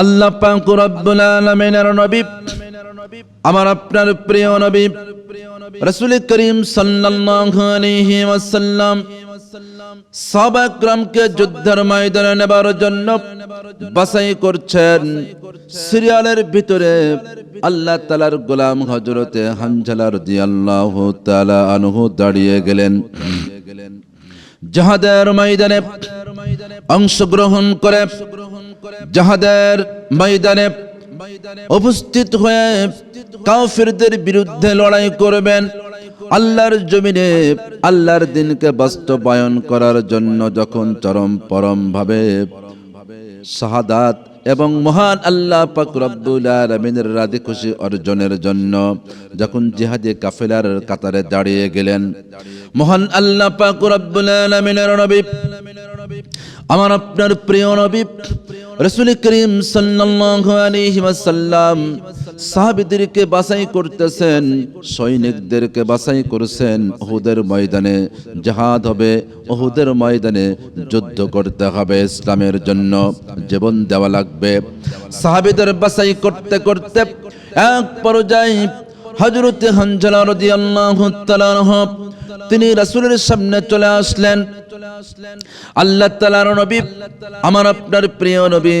আল্লাহ পাকুর রব্বুল আলামিনের নবী, আমার আপনার প্রিয় নবী, রাসূল করিম সাল্লাল্লাহু আলাইহি ওয়াসাল্লাম সাহাবাকরামকে যুদ্ধের ময়দানে নেবার জন্য বাছাই করছেন। সিরিয়ালের ভিতরে আল্লাহ তাআলার গোলাম হযরতে হানজালা রাদিয়াল্লাহু তাআলা আনহু দাঁড়িয়ে গেলেন। জাহাদের ময়দানে অংশগ্রহণ করে জাহাদের ময়দানে উপস্থিত হয়ে কাফিরদের বিরুদ্ধে লড়াই করবেন। আল্লাহর জমিনে আল্লাহর দিনকে বাস্তবায়ন করার জন্য যখন চরম পরম ভাবে শাহাদাত এবং মহান আল্লাহ পাক রব্বুল আলামিনের রাজি খুশি অর্জনের জন্য যখন জিহাদি কাফেলার কাতারে দাঁড়িয়ে গেলেন, মহান আল্লাহ পাক রব্বুল আলামিনের আমার আপনার প্রিয় নবী রসুল করিম ওয়াসাল্লাম সাহাবীদেরকে বাছাই করতেছেন, সৈনিকদেরকে বাছাই করছেন উহুদের ময়দানে। জাহাদ হবে উহুদের ময়দানে, যুদ্ধ করতে হবে ইসলামের জন্য, জীবন দেওয়া লাগবে। সাহাবিদের বাসাই করতে করতে এক পর্যায়ে হযরত হানজালা রাদিয়াল্লাহু তাআলা আনহু তিনি রাসূলের সামনে চলে আসলেন। আল্লাহ তালার নবী, আমার আপনার প্রিয় নবী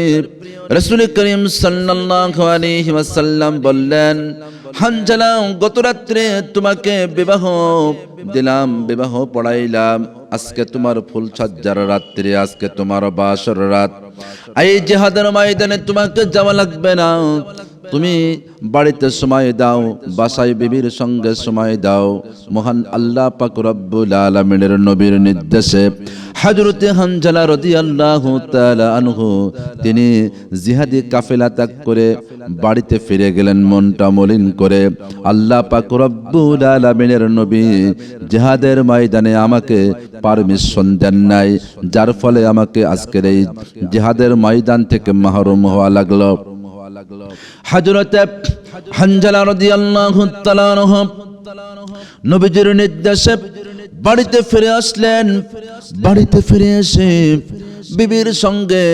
রসুল করিম ওয়াসাল্লাম বললেন, হানজালা, গত রাত্রে তোমাকে বিবাহ দিলাম, বিবাহ পড়াইলাম। আজকে তোমার ফুল সজ্জার রাত্রি, আজকে তোমার বাসর রাত। এই জেহাদের ময়দানে তোমাকে যাওয়া লাগবে না। তুমি বাড়িতে সময় দাও, বাসায় বিবির সঙ্গে সময় দাও। মহান আল্লাহ পাক রব্বুল আলামিনের নবীর নির্দেশে হযরতে হানজালা রাদিয়াল্লাহু তাআলা আনহু, তিনি জিহাদি কাফেলা ত্যাগ করে বাড়িতে ফিরে গেলেন মনটা মলিন করে। আল্লাহ পাক রব্বুল আলামিনের নবী জিহাদের ময়দানে আমাকে পারমিশন দেন নাই, যার ফলে আমাকে আজকের এই জিহাদের ময়দান থেকে মাহরুম হওয়া লাগল। নবীজির নির্দেশে বাড়িতে ফিরে আসলেন। বাড়িতে ফিরে এসে বিবির সঙ্গে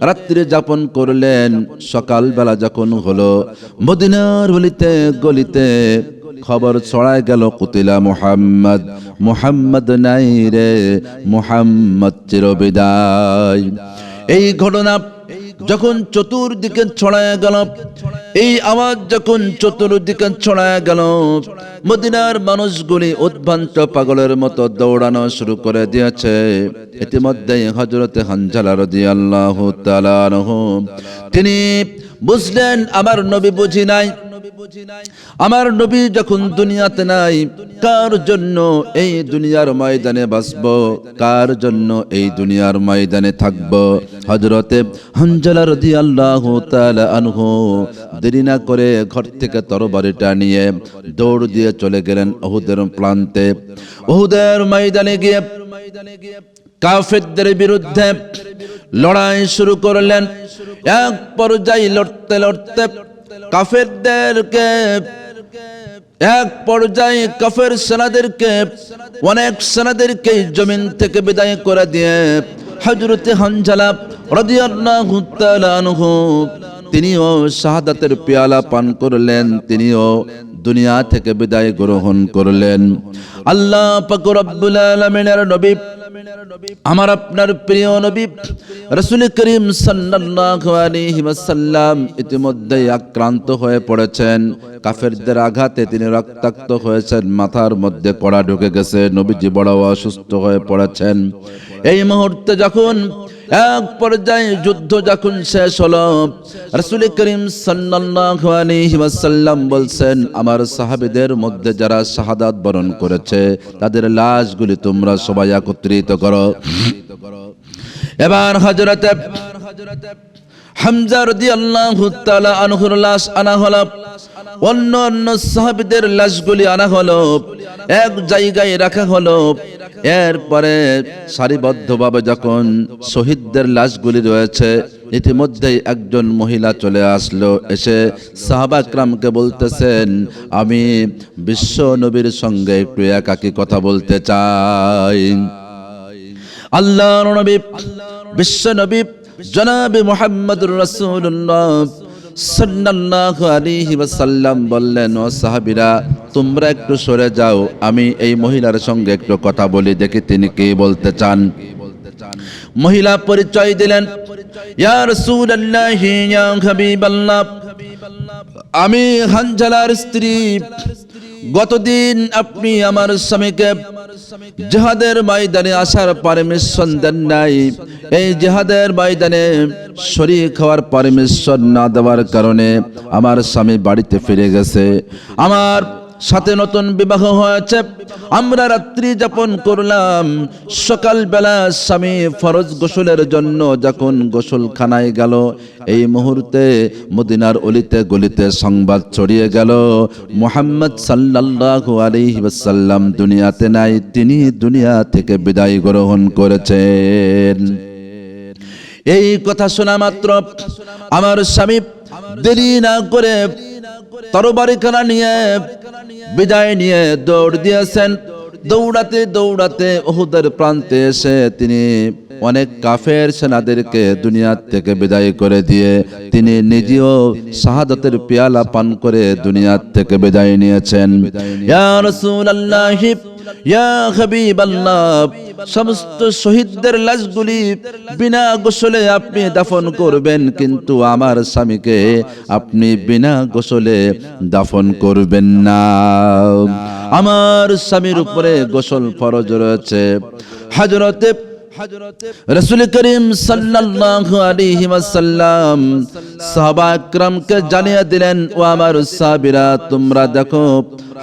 রাত্রি যাপন করলেন। সকালবেলা যখন হলো, মদিনার গলিতে গলিতে খবর ছড়ায় গেল, কুতিলা মুহাম্মদ মুহাম্মদ নাই রে, মুহাম্মদ চিরবিদায়। এই ঘটনা যখন চতুর্দিকে ছড়ায় গেল এই আওয়াজ যখন চতুর্দিকে ছড়ায় গেল মদিনার মানুষগুলি উদ্ভ্রান্ত পাগলের মতো দৌড়ানো শুরু করে দিয়েছে। ইতিমধ্যে হজরতে হানজালা রদি আল্লাহ তিনি বুঝলেন আমার নবী বুঝি নাই। আমার নবী যখন দুনিয়াতে নাই কার জন্য এই দুনিয়ার ময়দানে বাসব? কার জন্য এই দুনিয়ার ময়দানে থাকব? হজরতে হানজালা রাদিয়াল্লাহু তাআলা আনহু দেরি না করে ঘর থেকে তরবারিটা নিয়ে দৌড় দিয়ে চলে গেলেন ওহুদের প্রান্তে। ওহুদের ময়দানে গিয়ে কাফেরদের বিরুদ্ধে লড়াই শুরু করলেন। এক পর্যায়ে লড়তে লড়তে কাফেরদেরকে এক পর্যায়ে কাফের সেনাদেরকে, অনেক সেনাদেরকে জমিন থেকে বিদায় করে দিয়ে হজরতে হানজালা রাদিয়াল্লাহু তিনিও শাহাদাতের পেয়ালা পান করলেন, তিনিও দুনিয়া থেকে বিদায় গ্রহণ করলেন। আল্লাহ পাক রব্বুল আলামিনের নবী আমার আপনার প্রিয় নবী রসুল করিম আলাইহি ইতিমধ্যে আক্রান্ত হয়ে পড়েছেন। কাফেরদের আঘাতে তিনি রক্তাক্ত হয়েছেন, মাথার মধ্যে কড়া ঢুকে গেছে, নবীজি বড় অসুস্থ হয়ে পড়েছেন। এই মুহূর্তে যখন এক পর্যায়ে যুদ্ধ যখন শেষ হলো, রসুল করিম ওয়াসাল্লাম বলছেন, আমার সাহাবীদের মধ্যে যারা শাহাদাত বরণ করেছে, তাদের লাশগুলি তোমরা সবাই একত্রিত করো। এবার হযরতে হামজা রাদিয়াল্লাহু তাআলা আনহুর লাশ আনা হল। অন্য অন্য সাহাবিদের লাশগুলি আনা হলো। এক জায়গায় রাখা হলো। এরপরে সারিবদ্ধভাবে যখন শহীদদের লাশগুলি রয়েছে, ইতিমধ্যেই একজন মহিলা চলে আসলো। এসে সাহাবাকরামকে বলতেছেন, আমি বিশ্ব নবীর সঙ্গে একটু একাকি কথা বলতে চাই। আল্লাহ নবী, বিশ্ব আলাইহি ওয়াসাল্লাম বললেন, ও তোমরা একটু সরে যাও, আমি এই মহিলার সঙ্গে একটু কথা বলি, দেখি তিনি কি বলতে চান। মহিলা পরিচয় দিলেন আমি হানজালার স্ত্রী। গতদিন আপনি আমার স্বামীকে জেহাদের ময়দানে আসার পারমিশন দেন নাই। এই জেহাদের ময়দানে শরীর খাওয়ার পারমিশন না দেওয়ার কারণে আমার স্বামী বাড়িতে ফিরে গেছে। আমার সাথে নতুন বিবাহ হয়েছে। আমরা রাত্রি যাপন করলাম। সকালবেলা স্বামী ফরজ গোসলের জন্য যখন গোসলখানায় গেল, এই মুহূর্তে মদিনার অলিতে গলিতে সংবাদ ছড়িয়ে গেল, মোহাম্মদ সাল্লাল্লাহু আলাইহি ওয়াসাল্লাম দুনিয়াতে নাই, তিনি দুনিয়া থেকে বিদায় গ্রহণ করেছেন। এই কথা শোনা মাত্র। আমার স্বামী দেরি না করে তরবারিখানা নিয়ে, বিদায় নিয়ে দৌড় দিয়েছেন। দৌড়াতে দৌড়াতে ওহুদের প্রান্তে এসে তিনি অনেক কাফের সেনাদেরকে দুনিয়া থেকে বিদায় করে দিয়ে তিনি নিজেও শাহাদতের পেয়ালা পান করে দুনিয়ার থেকে বিদায় নিয়েছেন। ইয়া হাবিবাল্লাহ, সমস্ত শহীদদের লাশগুলি বিনা গোসলে আপনি দাফন করবেন, কিন্তু আমার স্বামীকে আপনি বিনা গোসলে দাফন করবেন না। আমার স্বামীর উপরে গোসল ফরজ রয়েছে। হাজরতে রসুল করিম সাল্লাল্লাহু আলাইহি ওয়াসাল্লাম সাহাবা জানিয়ে দিলেন ও আমার সাহাবীরা তোমরা দেখো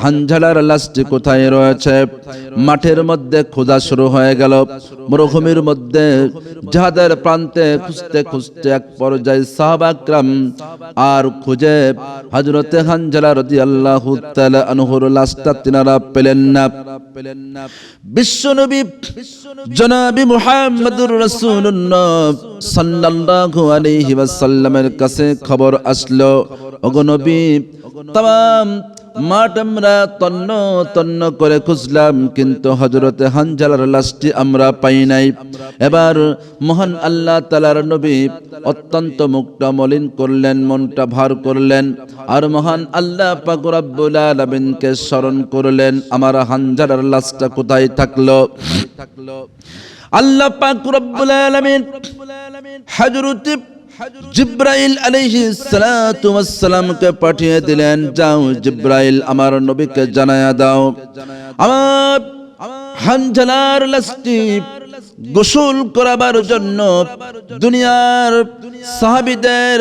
হানঝালার লাশটি কোথায় রয়েছে? মাঠের মধ্যে খোঁজা শুরু হয়ে গেল। মরুভূমির মধ্যে যাহাদের প্রান্তে খুঁজতে খুঁজতে এক পর্যায়ে সাহাবা একরাম আর খুঁজে হযরতে হানঝালা রাদিয়াল্লাহু তাআলা আনহুর লাশটা তিনারা পেলেন না। পেলেন না। বিশ্বনবী জনাবি মুহাম্মদুর রাসূলুল্লাহ সাল্লাল্লাহু আলাইহি ওয়াসাল্লামের কাছে খবর আসলো। ওগো নবী, তাম, মাঠ আমরা তন্ন তন্ন করে খুঁজলাম, কিন্তু হজরতে হানজালার লাশটি আমরা পাই নাই। এবার মহান আল্লাহ তালার নবী অত্যন্ত মুখটা মলিন করলেন, মনটা ভার করলেন, আর মহান আল্লাহ পাক রব্বুল আলামিনকে স্মরণ করলেন, আমার হানজালার লাশটা কোথায় থাকল থাকল? আল্লাহ পাক রব্বুল আলামিন হযরত জিব্রাইল ওয়াস পাঠিয়ে দিলেন, যাও জিব্রাইল, আমার নবীকে জানায়া দাও। আমার হানজালার লাশটি গোসল করাবার জন্য দুনিয়ার সাহাবিদের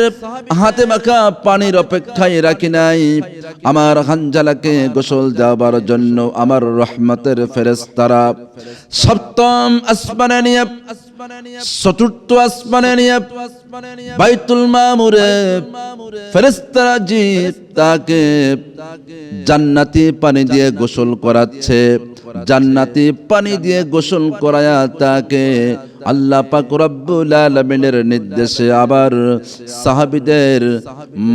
হাতে মাখা পানির অপেক্ষায় রাখি নাই। আমার হানজালাকে গোসল দেওয়ার জন্য আমার রহমতের ফেরেস্তারা সপ্তম আসমানে নিয়ে চতুর্থ আসমানে নিয়ে বাইতুল মামুরে ফেরেস্তারা জি তাকে জান্নাতি পানি দিয়ে গোসল করাচ্ছে জান্নাতি পানি দিয়ে গোসল করায়া তাকে আল্লাহ পাক রব্বুল আলামিনের নির্দেশে আবার সাহাবীদের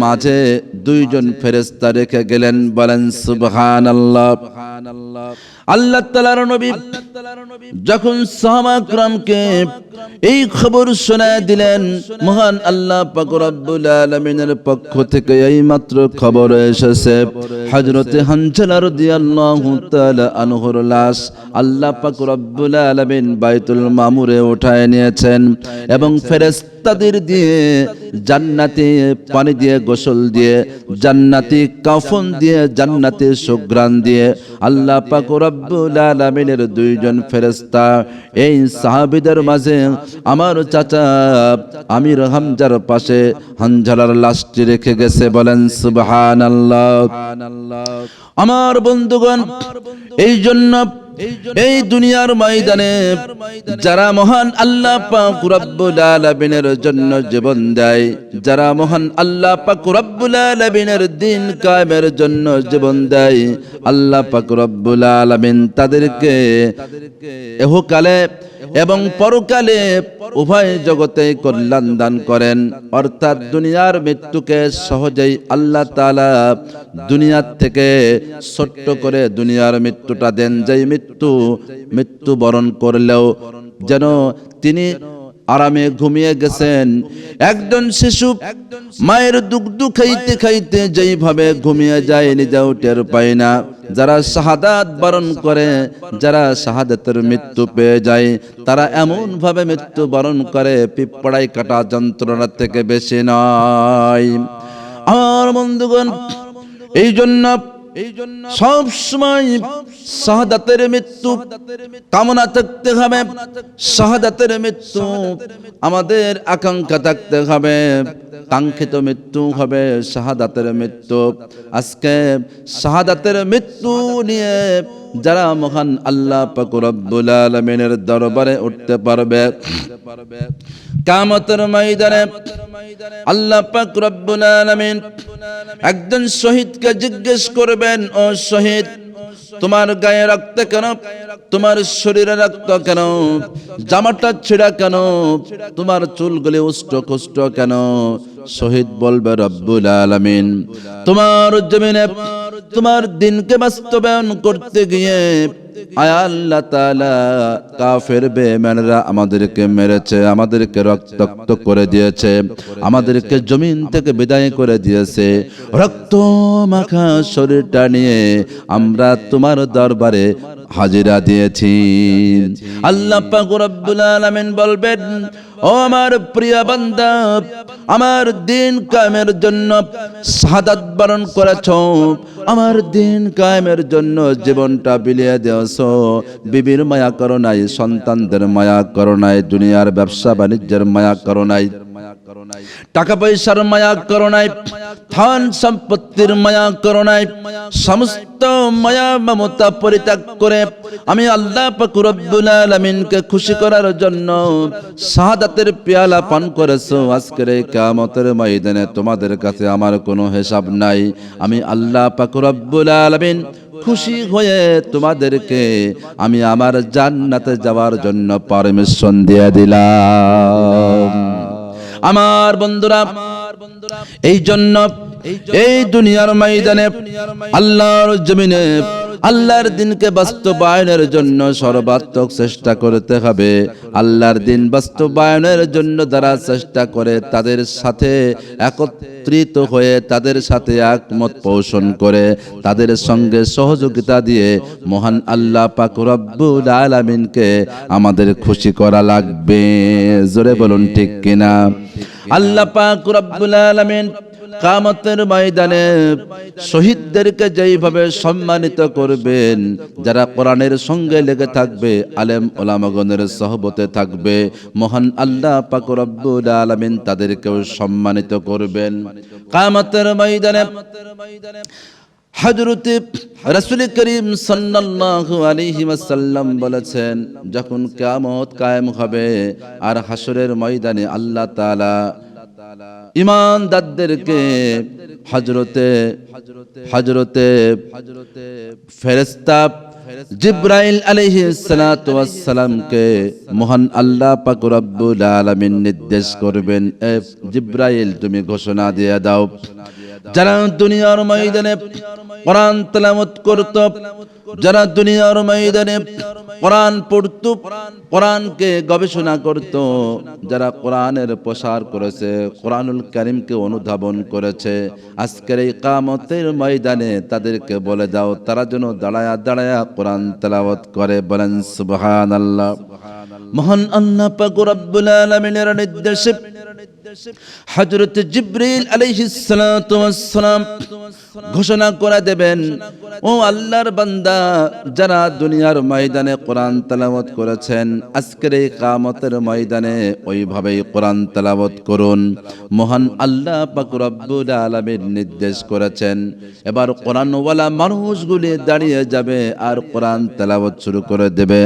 মাঝে দুইজন ফেরেশতা রেখে গেলেন বলেন সুবহানাল্লাহ। আল্লাহ আল্লাহ তালার নবী যখন সাহাবাকরামকে এই খবর শোনায় দিলেন, মহান আল্লাহ পাকুরাবুল আলমিনের পক্ষ থেকে এই মাত্র খবর এসেছে হজরতে হানচালার দিয়াল্লাহ আনহর লাশ আল্লাহ পাকুরাবুল আলমিন বাইতুল মামুরে উঠায় নিয়েছেন এবং ফেরেস তাদের দিয়ে জান্নাতি পানি দিয়ে গোসল দিয়ে, জান্নাতি কাফন দিয়ে জান্নাতি সুগ্রান দিয়ে আল্লাহ পাকুরাব রব্বুল আলামিনের দুইজন ফেরেস্তা এই সাহাবিদের মাঝে আমার চাচা আমির হামজার পাশে হানজালার লাশটি রেখে গেছে বলেন সুবহানাল্লাহ। আমার বন্ধুগণ এই জন্য এই দুনিয়ার ময়দানে যারা মহান আল্লাহ পাক আলামিনের জন্য জীবন দেয়, যারা মহান আল্লাহ পাক আলামিনের দিন কায়েমের জন্য জীবন দেয়, আল্লাহ পাক আলামিন তাদেরকে এহকালে এবং পরকালে উভয় জগতে কল্যাণ দান করেন। অর্থাৎ দুনিয়ার মৃত্যুকে সহজেই আল্লাহ তাআলা দুনিয়ার থেকে ছোট্ট করে দুনিয়ার মৃত্যুটা দেন। যেই মৃত্যু মৃত্যু বরণ করলেও যেন তিনি আরামে ঘুমিয়ে গেছেন। একজন শিশু মায়ের দুগ্ধ খাইতে খাইতে যেইভাবে ঘুমিয়ে যায়, নিজেও টের পায় না। যারা শাহাদাত বরণ করে, যারা শাহাদাতের মৃত্যু পেয়ে যায়, তারা এমন ভাবে মৃত্যু বরণ করে পিঁপড়াই কাটা যন্ত্রণা থেকে বেশি নয়। আমার বন্ধুগণ এই জন্য সব সময় শাহাদাতের মৃত্যু কামনা থাকতে হবে শাহাদাতের মৃত্যু আমাদের আকাঙ্ক্ষা থাকতে হবে কাঙ্ক্ষিত মৃত্যু হবে শাহাদাতের মৃত্যু আজকে শাহাদাতের মৃত্যু নিয়ে যারা মহান আল্লাহ পাকুরব্বুল আলমিনের দরবারে উঠতে পারবে কামতের ময়দানে আল্লাহ পাক আলামিন একজন শহীদকে জিজ্ঞেস করবেন, ও শহীদ তোমার গায়ে রক্ত কেন? তোমার শরীরে রক্ত কেন? জামাটা ছিঁড়া কেন? তোমার চুলগুলি উষ্ট কুষ্ট কেন? শহীদ বলবে রব্বুল আলামিন। তোমার জমিনে, তোমার দিনকে বাস্তবায়ন করতে গিয়ে আল্লাহ তাআলা, কাফের বেঈমানরা আমাদেরকে মেরেছে, আমাদেরকে রক্তাক্ত করে দিয়েছে, আমাদেরকে জমিন থেকে বিদায় করে দিয়েছে। রক্ত, মাখা, শরীরটা নিয়ে আমরা তোমার দরবারে হাজিরা দিয়েছি। আল্লাহ পাক রব্বুল আলামিন বলবেন ও আমার প্রিয় বান্দা, আমার দিন কায়েমের জন্য শাহাদাত বরণ করেছ, আমার দিন কায়েমের জন্য জীবনটা বিলিয়ে দিয়েছ। বিবির মায়া করো নাই, সন্তানদের মায়া করো নাই, দুনিয়ার ব্যবসা বাণিজ্যের মায়া করো নাই, টাকা পয়সার মায়া করো নাই ধন সম্পত্তির মায়া করো নাই। সমস্ত মায়া মমতা পরিত্যাগ করে আমি আল্লাহ পাক রব্বুল আলামিনকে খুশি করার জন্য শাহাদাতের পেয়ালা পান করেছ। আজকের এই কিয়ামতের ময়দানে তোমাদের কাছে আমার কোনো হিসাব নাই। আমি আল্লাহ পাক রব্বুল আলামিন খুশি হয়ে তোমাদেরকে আমি আমার জান্নাতে যাওয়ার জন্য পারমিশন দিয়ে দিলাম। আমার বন্ধুরা এই জন্য এই দুনিয়ার ময়দানে আল্লাহর জমিনে আল্লাহর দিনকে বাস্তবায়নের জন্য সর্বাত্মক চেষ্টা করতে হবে। আল্লাহর দিন বাস্তবায়নের জন্য যারা চেষ্টা করে তাদের সাথে একত্রিত হয়ে তাদের সাথে একমত পোষণ করে তাদের সঙ্গে সহযোগিতা দিয়ে মহান আল্লাহ পাক রব্বুল আলামিনকে আমাদের খুশি করা লাগবে। জোরে বলুন ঠিক কিনা? আল্লাহ পাক রব্বুল আলামিন কামতের ময়দানে শহীদদেরকে যেইভাবে সম্মানিত করবেন, যারা কোরআনের সঙ্গে লেগে থাকবে, আলেম ওলামগণের সহবতে থাকবে, মহান আল্লাহ পাক রব্বুল আলামিন তাদেরকেও সম্মানিত করবেন। কামতের ময়দানে হজরত রসুল করিম সাল্লাল্লাহু আলাইহি ওয়াসাল্লাম বলেছেন, যখন কিয়ামত কায়েম হবে আর হাসরের ময়দানে আল্লাহ তাআলা ইমানদারদেরকে হজরতে হজরতে ফেরেস্তা জিব্রাইল আলাইহি সালাতু ওয়াসসালামকে মহান আল্লাহ পাকুরাবুল আলমিন নির্দেশ করবেন। জিব্রাইল, তুমি ঘোষণা দিয়ে দাও। যারা দুনিয়ার ময়দানে কোরআন তেলাওয়াত করত যারা দুনিয়ার ময়দানে কোরআন পড়ত কোরআনকে গবেষণা করত যারা কোরআনের প্রসার করেছে কোরআনুল করিমকে অনুধাবন করেছে আজকের এই কামতের ময়দানে তাদেরকে বলে দাও তারা যেন দাঁড়ায়া দাঁড়ায়া কোরআন তেলাওয়াত করে বলেন সুবহানাল্লাহ। মহান আল্লাহ পাক রব্বুল আলামিনের নির্দেশে হযরত জিবরিল আলাইহিস সালাতু ওয়াস সালাম ঘোষণা করে দেবেন, ও আল্লাহর বান্দা, যারা দুনিয়ার ময়দানে কোরআন তেলাওয়াত করেছেন, আজকের এই কামতের ময়দানে ওইভাবেই কোরআন তেলাওয়াত করুন। মহান আল্লাহ পাক রব্বুল নির্দেশ করেছেন, এবার কোরআনওয়ালা মানুষগুলি দাঁড়িয়ে যাবে আর কোরআন তেলাওয়াত শুরু করে দেবে।